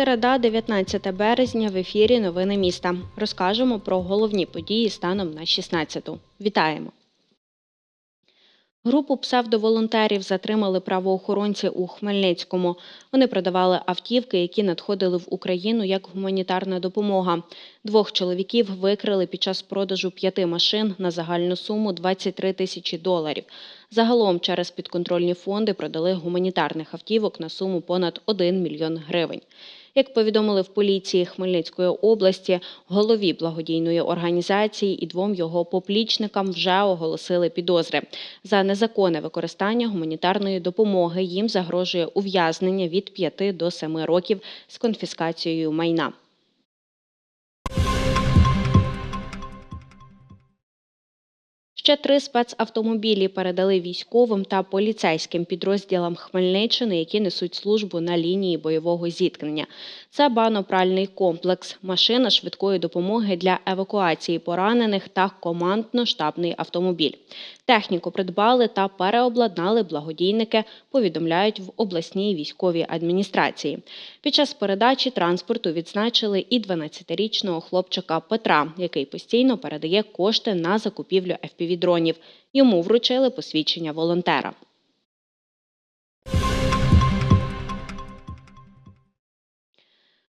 Середа, 19 березня, в ефірі Новини міста. Розкажемо про головні події станом на 16-ту. Вітаємо! Групу псевдоволонтерів затримали правоохоронці у Хмельницькому. Вони продавали автівки, які надходили в Україну як гуманітарна допомога. Двох чоловіків викрили під час продажу п'яти машин на загальну суму 23 тисячі доларів. Загалом через підконтрольні фонди продали гуманітарних автівок на суму понад 1 мільйон гривень. Як повідомили в поліції Хмельницької області, голові благодійної організації і двом його поплічникам вже оголосили підозри. За незаконне використання гуманітарної допомоги їм загрожує ув'язнення від 5 до 7 років з конфіскацією майна. Ще три спецавтомобілі передали військовим та поліцейським підрозділам Хмельниччини, які несуть службу на лінії бойового зіткнення. Це банопральний комплекс, машина швидкої допомоги для евакуації поранених та командно-штабний автомобіль. Техніку придбали та переобладнали благодійники, повідомляють в обласній військовій адміністрації. Під час передачі транспорту відзначили і 12-річного хлопчика Петра, який постійно передає кошти на закупівлю FPV-дронів. Йому вручили посвідчення волонтера.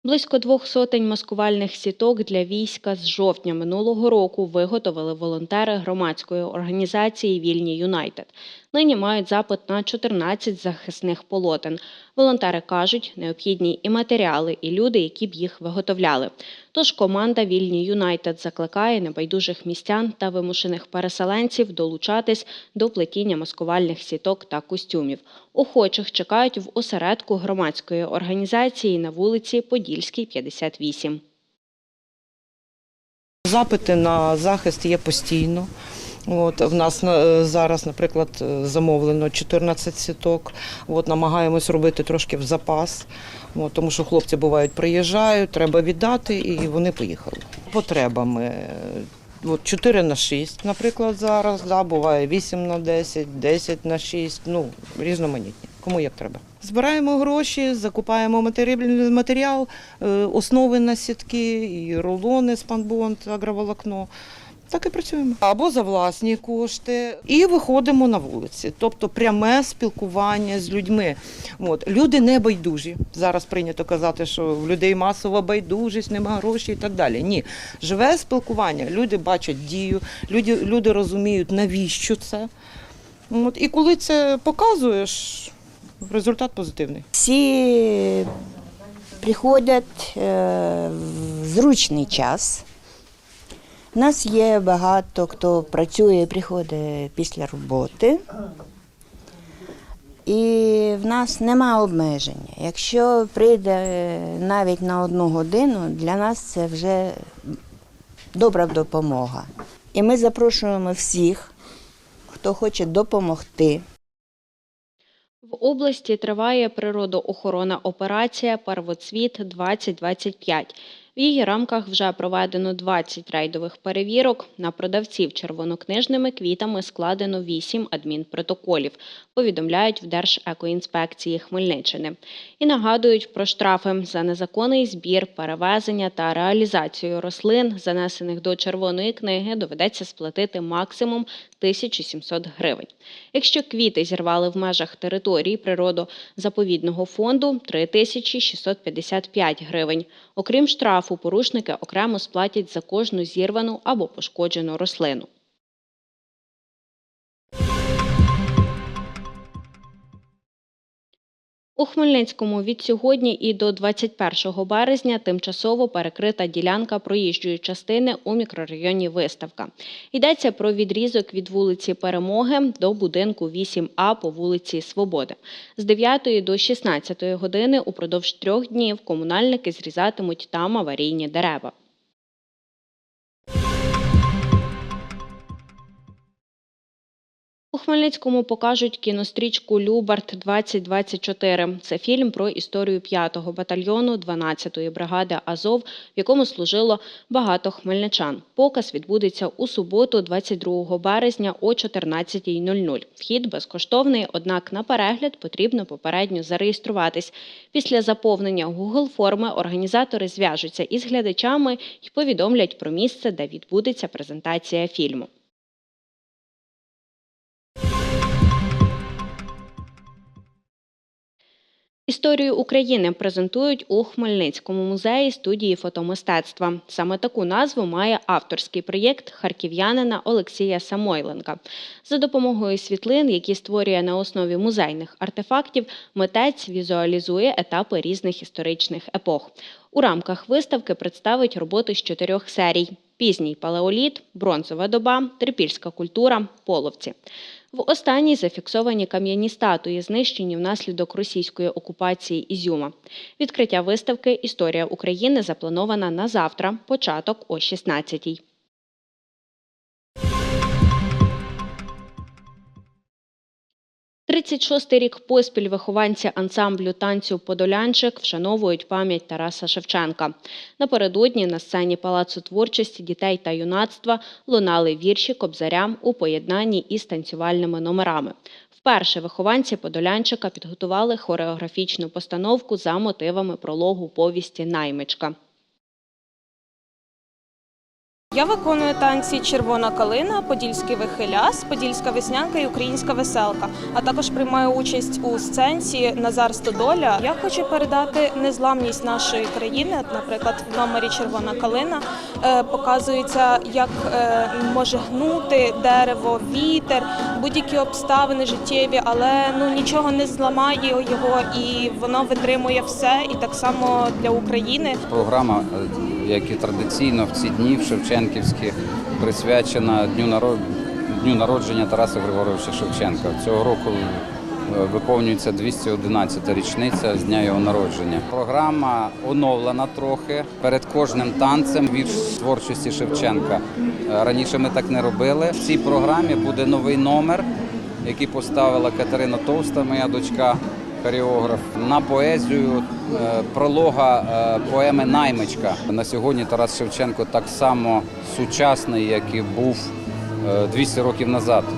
Близько двох сотень маскувальних сіток для війська з жовтня минулого року виготовили волонтери громадської організації Вільні Юнайтед. Нині мають запит на 14 захисних полотен. Волонтери кажуть, необхідні і матеріали, і люди, які б їх виготовляли. Тож команда Вільні Юнайтед закликає небайдужих містян та вимушених переселенців долучатись до плетіння маскувальних сіток та костюмів. Охочих чекають в осередку громадської організації на вулиці Подільській, 58. Запити на захист є постійно. От в нас на- зараз, наприклад, е, замовлено 14 сіток. От намагаємось робити трошки в запас, от, тому що хлопці бувають приїжджають, треба віддати, і вони поїхали. Потребами. е, От 4 на 6, наприклад, зараз, да, буває 8 на 10, 10 на 6, ну, різноманітні, кому як треба. Збираємо гроші, закупаємо матеріал, е, основи на сітки, і рулони, спанбонд, агроволокно. Так і працюємо. Або за власні кошти. І виходимо на вулиці. Тобто пряме спілкування з людьми. От. Люди не байдужі. Зараз прийнято казати, що в людей масова байдужість, нема грошей і так далі. Ні. Живе спілкування. Люди бачать дію, люди, люди розуміють, навіщо це. От. І коли це показуєш, результат позитивний. Всі приходять е, в зручний час. У нас є багато хто працює, приходить після роботи. І в нас нема обмеження. Якщо прийде навіть на одну годину, для нас це вже добра допомога. І ми запрошуємо всіх, хто хоче допомогти. В області триває природоохоронна операція Первоцвіт 2025 В її рамках вже проведено 20 рейдових перевірок. На продавців червонокнижними квітами складено 8 адмінпротоколів, повідомляють в Держекоінспекції Хмельниччини. І нагадують про штрафи за незаконний збір, перевезення та реалізацію рослин, занесених до червоної книги, доведеться сплатити максимум 1700 гривень. Якщо квіти зірвали в межах території природозаповідного фонду 3655 гривень. Окрім штрафу, порушники окремо сплатять за кожну зірвану або пошкоджену рослину. У Хмельницькому від сьогодні і до 21 березня тимчасово перекрита ділянка проїжджої частини у мікрорайоні Виставка. Йдеться про відрізок від вулиці Перемоги до будинку 8А по вулиці Свободи. З 9 до 16 години упродовж трьох днів комунальники зрізатимуть там аварійні дерева. У Хмельницькому покажуть кінострічку Любарт 2024 Це фільм про історію 5-го батальйону 12-ї бригади Азов, в якому служило багато хмельничан. Показ відбудеться у суботу, 22 березня о 14.00. Вхід безкоштовний, однак на перегляд потрібно попередньо зареєструватись. Після заповнення Google форми організатори зв'яжуться із глядачами і повідомлять про місце, де відбудеться презентація фільму. Історію України презентують у Хмельницькому музеї студії фотомистецтва. Саме таку назву має авторський проєкт харків'янина Олексія Самойленка. За допомогою світлин, які створює на основі музейних артефактів, митець візуалізує етапи різних історичних епох. У рамках виставки представить роботи з чотирьох серій: пізній палеоліт, бронзова доба, трипільська культура, половці. В останній зафіксовані кам'яні статуї, знищені внаслідок російської окупації Ізюма. Відкриття виставки Історія України запланована на завтра, початок о 16-й. Тридцять шостий рік поспіль вихованці ансамблю танцю Подолянчик вшановують пам'ять Тараса Шевченка. Напередодні на сцені Палацу творчості дітей та юнацтва лунали вірші кобзарям у поєднанні із танцювальними номерами. Вперше вихованці Подолянчика підготували хореографічну постановку за мотивами прологу повісті Наймичка. Я виконую танці Червона калина, Подільський вихиляс, Подільська веснянка і Українська веселка. А також приймаю участь у сценці Назар Стодоля. Я хочу передати незламність нашої країни. Наприклад, в номері Червона калина е, показується, як е, може гнути дерево, вітер, будь-які обставини життєві, але ну нічого не зламає його, і воно витримує все. І так само для України. Програма, е, як і традиційно в ці дні в Шевченківських, присвячена дню народ... дню народження Тараса Григоровича Шевченка. Цього року виповнюється 211 річниця з дня його народження. Програма оновлена трохи. Перед кожним танцем вірш творчості Шевченка. Е, Раніше ми так не робили. В цій програмі буде новий номер, який поставила Катерина Товста, моя дочка хореограф, на поезію е, пролога е, поеми Наймичка. На сьогодні Тарас Шевченко так само сучасний, як і був е, 200 років назад.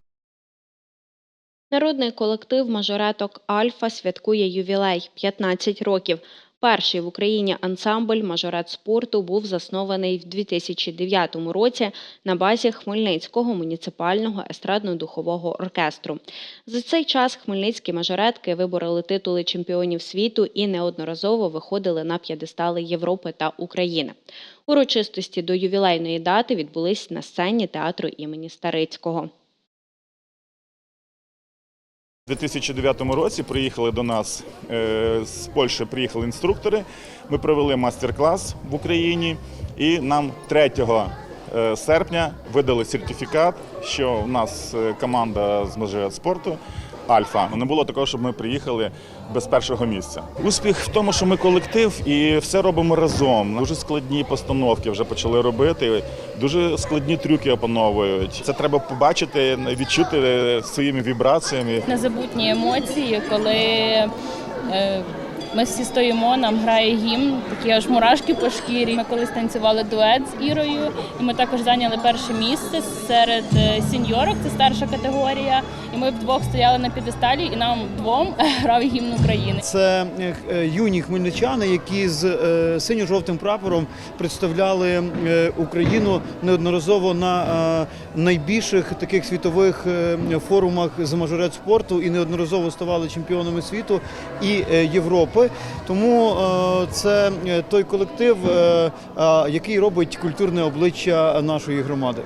Народний колектив мажореток Альфа святкує ювілей 15 років. Перший в Україні ансамбль мажорет спорту був заснований в 2009 році на базі Хмельницького муніципального естрадно-духового оркестру. За цей час хмельницькі мажоретки вибороли титули чемпіонів світу і неодноразово виходили на п'єдестали Європи та України. Урочистості до ювілейної дати відбулись на сцені театру імені Старицького. У 2009 році приїхали до нас е, з Польщі приїхали інструктори. Ми провели майстер-клас в Україні і нам 3 е, серпня видали сертифікат, що у нас е, команда з межі спорту Альфа. Не було такого, щоб ми приїхали без першого місця. Успіх в тому, що ми колектив і все робимо разом. Дуже складні постановки вже почали робити. Дуже складні трюки опановують. Це треба побачити, відчути своїми вібраціями. незабутні емоції, коли е, ми всі стоїмо, нам грає гімн, такі аж мурашки по шкірі. Ми колись танцювали дует з Ірою, і ми також зайняли перше місце серед е, сіньорок, це старша категорія. І ми вдвох стояли на підесталі, і нам двом грав гімн України. Це е, юні хмельничани, які з е, синьо-жовтим прапором представляли Україну неодноразово на найбільших таких світових форумах з мажорет спорту і неодноразово ставали чемпіонами світу і е, Європи. Тому е, це е, той колектив, е, який робить культурне обличчя нашої громади.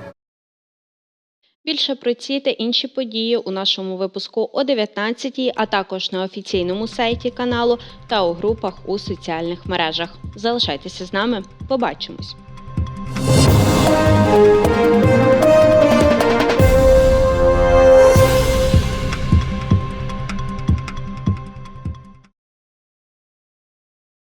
Більше про ці та інші події у нашому випуску о 19-й, а також на офіційному сайті каналу та у групах у соціальних мережах. Залишайтеся з нами. Побачимось!